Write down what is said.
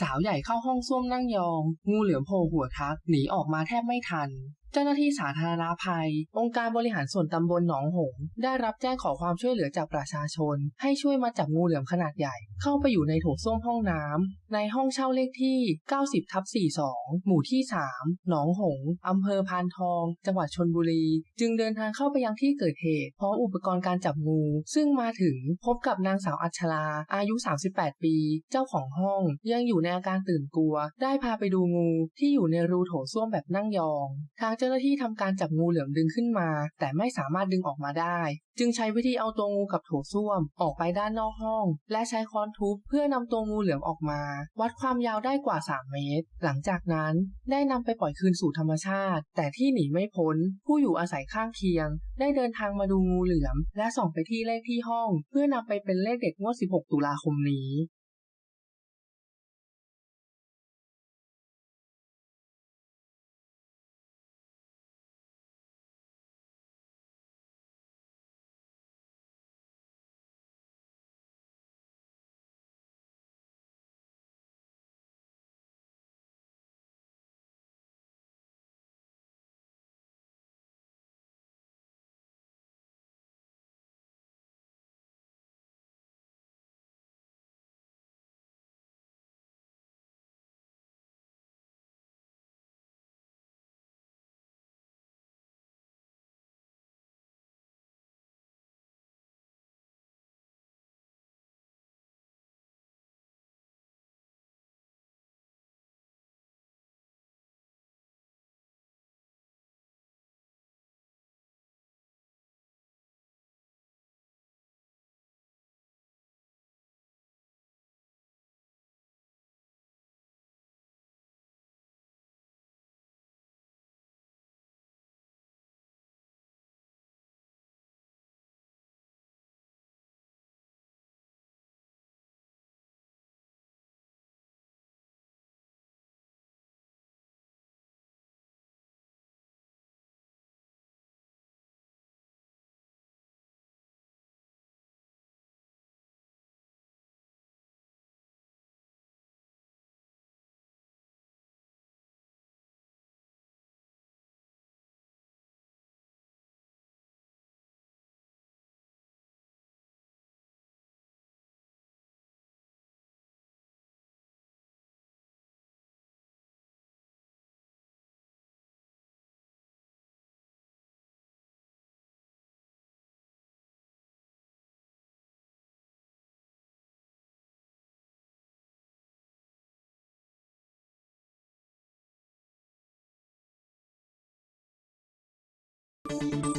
สาวใหญ่เข้าห้องส้วมนั่งยอง งูเหลือมโผล่หัวทัก หนีออกมาแทบไม่ทัน เจ้าหน้าที่สาธารณภัย องค์การบริหารส่วนตำบลหนองหง ได้รับแจ้งขอความช่วยเหลือจากประชาชน ให้ช่วยมาจับงูเหลือมขนาดใหญ่ เข้าไปอยู่ในโถส้วมห้องน้ำในห้องเช่าเลขที่ 90ทับ42 หมู่ที่ 3 หนองหงส์อำเภอพานทอง จังหวัดชนบุรี จึงเดินทางเข้าไปยังที่เกิดเหตุพร้อมอุปกรณ์การจับงู ซึ่งมาถึงพบกับนางสาวอัชราอายุ 38 ปี เจ้าของห้อง ยังอยู่ในอาการตื่นกลัว ได้พาไปดูงูที่อยู่ในรูโถส้วมแบบนั่งยอง ทางเจ้าาหน้าที่ทำการจับงูเหลือมดึงขึ้นมา แต่ไม่สามารถดึงออกมาได้ จึงใช้วิธีเอาตัวงูกับโถส้วมออกไปด้านนอกห้อง และใช้ค้อนทุบเพื่อนำตัวงูเหลือมออกมา วัดความยาวได้กว่า 3 เมตร หลังจากนั้นได้นำไปปล่อยคืนสู่ธรรมชาติ แต่ที่หนีไม่พ้น ผู้อยู่อาศัยข้างเคียง ได้เดินทางมาดูงูเหลือม และส่องไปที่เลขที่ห้อง เพื่อนำไปเป็นเลขเด็ดงวด 16 ตุลาคมนี้ you